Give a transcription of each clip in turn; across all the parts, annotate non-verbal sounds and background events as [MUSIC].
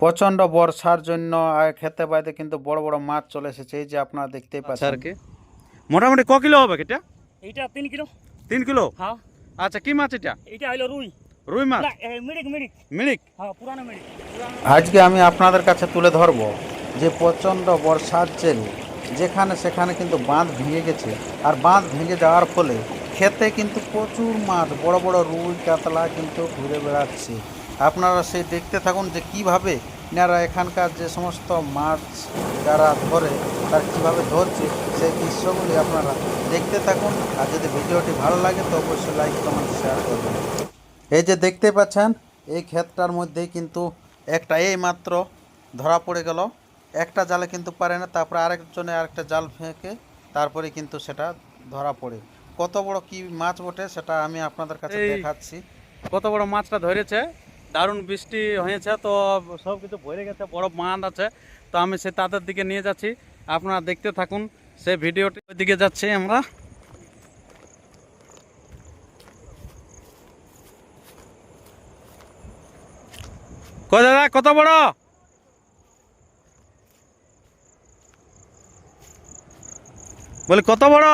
প্রচণ্ড বর্ষার জন্য খেতে পাইতে কিন্তু বড় বড় মাছ চলে এসেছে। এই যে আপনারা দেখতেই আচ্ছা পাচ্ছেন। আর কি? মোটামুটি ক কিলো হবে এটা? এইটা তিন কিলো। তিন কিলো? হ্যাঁ। আচ্ছা কি মাছ এটা? এটা হইল রুই। রুই মাছ? না, এ, মিরিক মিরিক। মিরিক? হ্যাঁ পুরানো পুরানো আজকে আমি আপনাদের কাছে তুলে ধরব যে প্রচণ্ড বর্ষার জেল যেখানে সেখানে কিন্তু বাঁধ ভেঙে গেছে। আর বাঁধ ভেঙে যাওয়ার ফলে খেতে কিন্তু প্রচুর মাছ বড় বড় রুই কাতলা কিন্তু ঘুরে বেড়াচ্ছে। আপনারা সেই দেখতে থাকুন যে কীভাবে এনারা এখানকার যে সমস্ত মাছ যারা ধরে তার কীভাবে ধরছে সেই দৃশ্যগুলি আপনারা দেখতে থাকুন। আর যদি ভিডিওটি ভালো লাগে তো অবশ্যই লাইক কমেন্ট শেয়ার করবেন। এই যে দেখতে পাচ্ছেন এই ক্ষেতটার মধ্যেই কিন্তু একটা এই মাত্র ধরা পড়ে গেল। একটা জালে কিন্তু পারে না তারপরে আরেকজনে আরেকটা জাল ফেঁকে তারপরে কিন্তু সেটা ধরা পড়ে। কত বড় কি মাছ বটে সেটা আমি আপনাদের কাছে দেখাচ্ছি। কত বড় মাছটা ধরেছে দারুণ বৃষ্টি হয়েছে, তো সব কিছু ভরে গেছে বড় বাঁধ আছে। তো আমি সে তাদের দিকে নিয়ে যাচ্ছি। আপনারা দেখতে থাকুন, সে ভিডিওটি দিকে যাচ্ছি আমরা। কয় দাদা, কত বড়? বলি, কত বড়?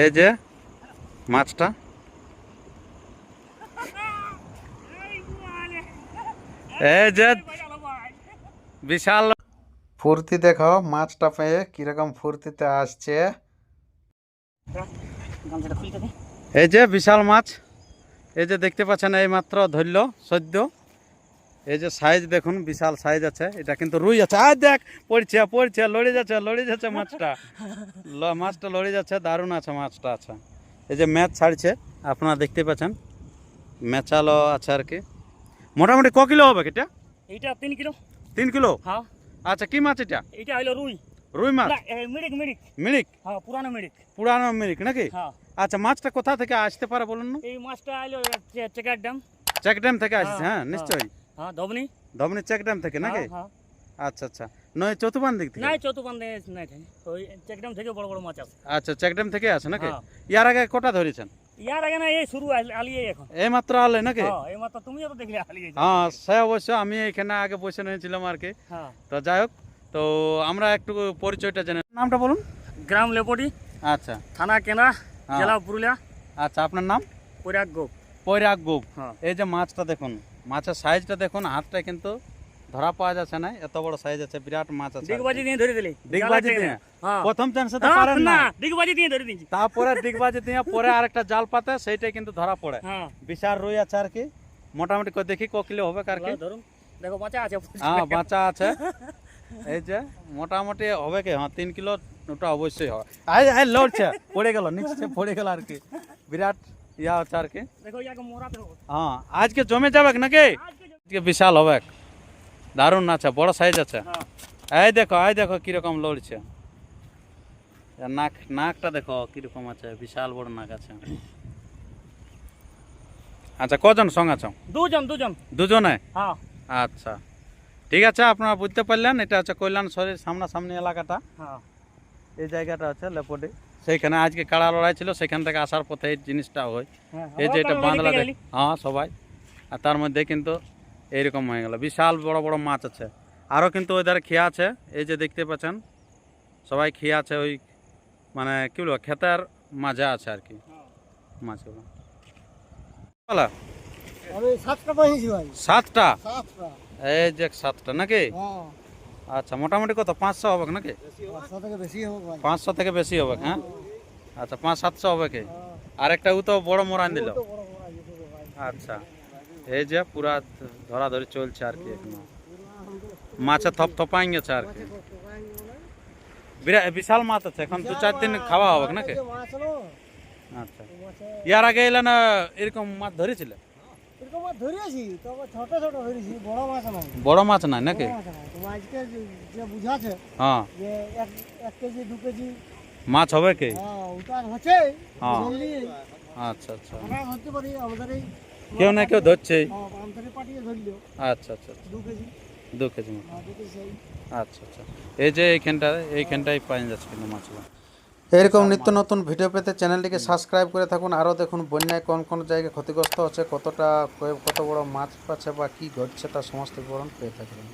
এই যে মাছটা। এই যে বিশাল ফুর্তি দেখো, মাছটা পেয়ে কীরকম ফুর্তিতে আসছে। এই যে বিশাল মাছ। এই যে দেখতে পাচ্ছেন এই মাত্র ধরল সদ্য এই যে সাইজ দেখুন বিশাল সাইজ আছে। এটা কিন্তু রুই আছে। আর দেখ পড়ছে পড়ছে লড়ে যাচ্ছে লড়ে যাচ্ছে মাছটা। [LAUGHS] ল- মাছটা লড়ে যাচ্ছে দারুণ আছে মাছটা আছে। এই যে ম্যাচ ছাড়ছে আপনারা দেখতে পাচ্ছেন। ম্যাচালো আছে আর কি। মোটামুটি ক কিলো হবে এটা এইটা তিন কিলো। তিন কিলো? হ্যাঁ। আচ্ছা কি মাছ এটা? এইটা হইল রুই। রুই মাছ? মিরিক মিরিক। মিরিক? হ্যাঁ পুরানো মিরিক। পুরানো মিরিক নাকি? হ্যাঁ। আচ্ছা মাছটা কোথা থেকে আসতে পারে বলুন না? এই মাছটা হইল চে- চেকার ড্যাম। চেক ড্যাম থেকে আসছে হ্যাঁ, হ্যাঁ নিশ্চয়ই। হ্যাঁ ধবনি? ধবনি চেক ড্যাম থেকে নাকি? হ্যাঁ, হ্যাঁ। আচ্ছা আচ্ছা। নয় চতুর্বান দিক থেকে? নাই থাকে ওই চেক ড্যাম থেকে বড় বড় মাছ আছে আচ্ছা চেক ড্যাম থেকে আছে নাকি? হ্যাঁ। ইয়ার আগে কটা ধরেছেন? ইয়ার আগে না এই শুরু আলিয়ে এখন। এই মাত্র আলে নাকি? হ্যাঁ এই মাত্র তুমিও তো দেখলে আলিয়ে হ্যাঁ সে অবশ্য আমি এখানে আগে বসে নিয়েছিলাম আর কি। হ্যাঁ। তো যাই হোক তো আমরা একটু পরিচয়টা জেনে নামটা বলুন। গ্রাম লেপটি। আচ্ছা। থানা কেনা হ্যাঁ। জেলা পুরুলিয়া। আচ্ছা আপনার নাম? পৈরাগ গোপ। পৈরাগ গোপ। হ্যাঁ। এই যে মাছটা দেখুন মাছের সাইজটা দেখুন হাতটা কিন্তু ধরা পাওয়া যাচ্ছে না এত বড় সাইজ আছে বিরাট মাছ আছে। ডিগবাজি দিয়ে ধরে দিলি। ডিগবাজি দিয়ে? হ্যাঁ। প্রথম চান্সে তো হ্যাঁ, পারেন না ডিগবাজি দিয়ে ধরে দিয়েছি। তারপরে ডিগবাজি দিয়ে পরে আরেকটা জাল পাতে সেইটাই কিন্তু ধরা পড়ে। হ্যাঁ। বিশাল রুই আছে আর কি। মোটামুটি করে দেখি ক কিলো হবে আর কি। ধরুন। দেখো বাঁচা আছে। হ্যাঁ বাঁচা আছে। এই যে মোটামুটি হবে কি হ্যাঁ তিন কিলো ওটা অবশ্যই হবে। আই আই লড়ছে পড়ে গেল নিচে পড়ে গেল আর কি। বিরাট ইয়া হচ্ছে আর কি। হ্যাঁ আজকে জমে যাবে নাকি? আজকে বিশাল হবে দারুণ আছে বড় সাইজ আছে। এই দেখো এই দেখো কীরকম লড়ছে। নাক নাকটা দেখো কীরকম আছে বিশাল বড় নাক আছে। আচ্ছা কজন সঙ্গ আছো? দুজন দুজন। দুজনে? হ্যাঁ। আচ্ছা। ঠিক আছে আপনারা বুঝতে পারলেন এটা হচ্ছে কল্যাণ শরীর সামনাসামনি এলাকাটা। হ্যাঁ। এই জায়গাটা আছে লেপটে সেইখানে আজকে কাড়া লড়াই ছিল সেখান থেকে আসার পথে এই জিনিসটা হয়। হ্যাঁ এই যে এটা বাঁধলা দেখ হ্যাঁ সবাই। আর তার মধ্যে কিন্তু এইরকম হয়ে গেল। বিশাল বড় বড় মাছ আছে। আরও কিন্তু ওই ধারে খেয়া আছে। এই যে দেখতে পাচ্ছেন সবাই খেয়া আছে ওই মানে কি বলব ক্ষেতের মাঝে আছে আর কি। হ্যাঁ। মাছগুলো সাতটা। এই যে সাতটা নাকি? হ্যাঁ। আচ্ছা মোটামুটি কত? পাঁচশো হবে নাকি? পাঁচশো থেকে বেশি হবে পাঁচশো থেকে বেশি হবে হ্যাঁ? আচ্ছা পাঁচ সাতশো হবে কি আর একটা ও তো বড় মোরান দিল আচ্ছা এই যে পুরা ধরাধরি চলছে আর কি এখনও। মাছে থপ থপাই গেছে আর কি। বিরা- বিশাল মাছ আছে এখন দু চার দিন খাওয়া হবে নাকি? আচ্ছা। ইয়ার আগে এলে না এরকম মাছ ধরেছিলে এরকম তবে ছোট ছোট ধরেছি বড় মাছ নাই। বড় মাছ নাই নাকি? মাছ আজকে যে- যে বুঝাছে হ্যাঁ। যে এক কেজি দু কেজি। মাছ হবে কি? হ্যাঁ ওটা হচ্ছে হ্যাঁ। আচ্ছা আচ্ছা। আমরা ধরতে পারি আমাদের এই কেউ না কেউ ধরছে। আচ্ছা আচ্ছা আচ্ছা। দু কেজি। আচ্ছা আচ্ছা। এই যে এইখানটা এইখানটাই পাওয়া যাচ্ছে কিন্তু মাছগুলো। এরকম নিত্য নতুন ভিডিও পেতে চ্যানেলটিকে সাবস্ক্রাইব করে থাকুন। আরও দেখুন বন্যায় কোন কোন জায়গায় ক্ষতিগ্রস্ত হচ্ছে কতটা কত বড় মাছ পাচ্ছে বা কী ঘটছে তার সমস্ত বিবরণ পেয়ে থাকবেন